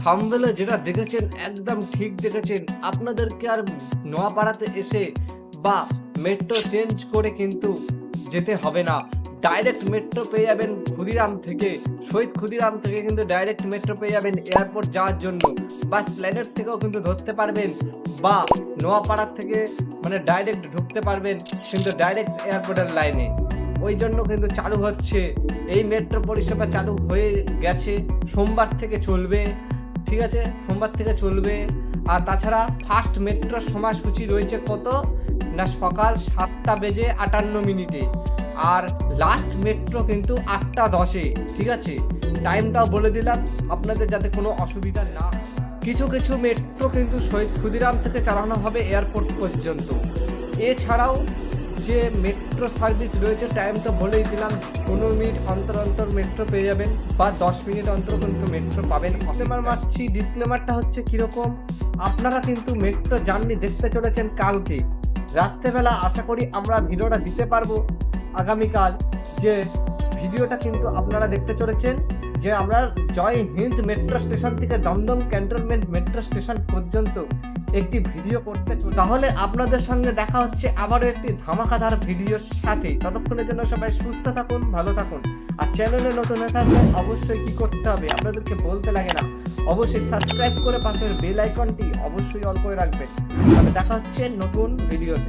থাম্বেলে যেটা দেখেছেন, একদম ঠিক দেখেছেন। আপনাদেরকে আর নোয়াপাড়াতে এসে বা মেট্রো চেঞ্জ করে কিন্তু যেতে হবে না। ডাইরেক্ট মেট্রো পেয়ে যাবেন ক্ষুদিরাম থেকে, শহীদ ক্ষুদিরাম থেকে কিন্তু ডাইরেক্ট মেট্রো পেয়ে যাবেন এয়ারপোর্ট যাওয়ার জন্য। বা প্ল্যানেট থেকেও কিন্তু ধরতে পারবেন বা নোয়াপাড়ার থেকে মানে ডাইরেক্ট ঢুকতে পারবেন কিন্তু ডাইরেক্ট এয়ারপোর্টের লাইনে ওই জন্য কিন্তু চালু হচ্ছে। এই মেট্রো পরিষেবা চালু হয়ে গেছে, সোমবার থেকে চলবে, ঠিক আছে? সোমবার থেকে চলবে। আর তাছাড়া ফার্স্ট মেট্রোর সময়সূচি রয়েছে কত? না, সকাল সাতটা বেজে আটান্ন মিনিটে। আর লাস্ট মেট্রো কিন্তু আটটা দশে, ঠিক আছে? টাইমটাও বলে দিলাম, আপনাদের যাতে কোনো অসুবিধা না কিছু কিছু মেট্রো কিন্তু শহীদ ক্ষুদিরাম থেকে চালানো হবে এয়ারপোর্ট পর্যন্ত। এছাড়াও যে মেট্রো সার্ভিস রয়েছে টাইমটা বলেই দিলাম। পনেরো মিনিট অন্তর অন্তর মেট্রো পেয়ে যাবেন বা দশ মিনিট অন্তর কিন্তু মেট্রো পাবেন। ডিসক্লেমার মারছি ডিসক্লেমারটা হচ্ছে কীরকম? আপনারা কিন্তু মেট্রো জার্নি দেখতে চলেছেন কালকে। রাত্রেবেলা আশা করি আমরা ভিডিওটা দিতে পারব আগামীকাল। যে ভিডিওটা কিন্তু আপনারা দেখতে চলেছেন, যে আমরা জয় হিন্দ মেট্রো স্টেশন থেকে দমদম ক্যান্টনমেন্ট মেট্রো স্টেশন পর্যন্ত একটি ভিডিও করতে চলে তাহলে আপনাদের সঙ্গে দেখা হচ্ছে আবারও একটি ধামাকাধার ভিডিওর সাথে। ততক্ষণের জন্য সবাই সুস্থ থাকুন, ভালো থাকুন। আর চ্যানেলে নতুন হয়ে থাকলে অবশ্যই কি করতে হবে আপনাদেরকে বলতে লাগে না। অবশ্যই সাবস্ক্রাইব করে পাশের বেল আইকনটি অবশ্যই অল করে রাখবেন। তাহলে দেখা হচ্ছে নতুন ভিডিওতে।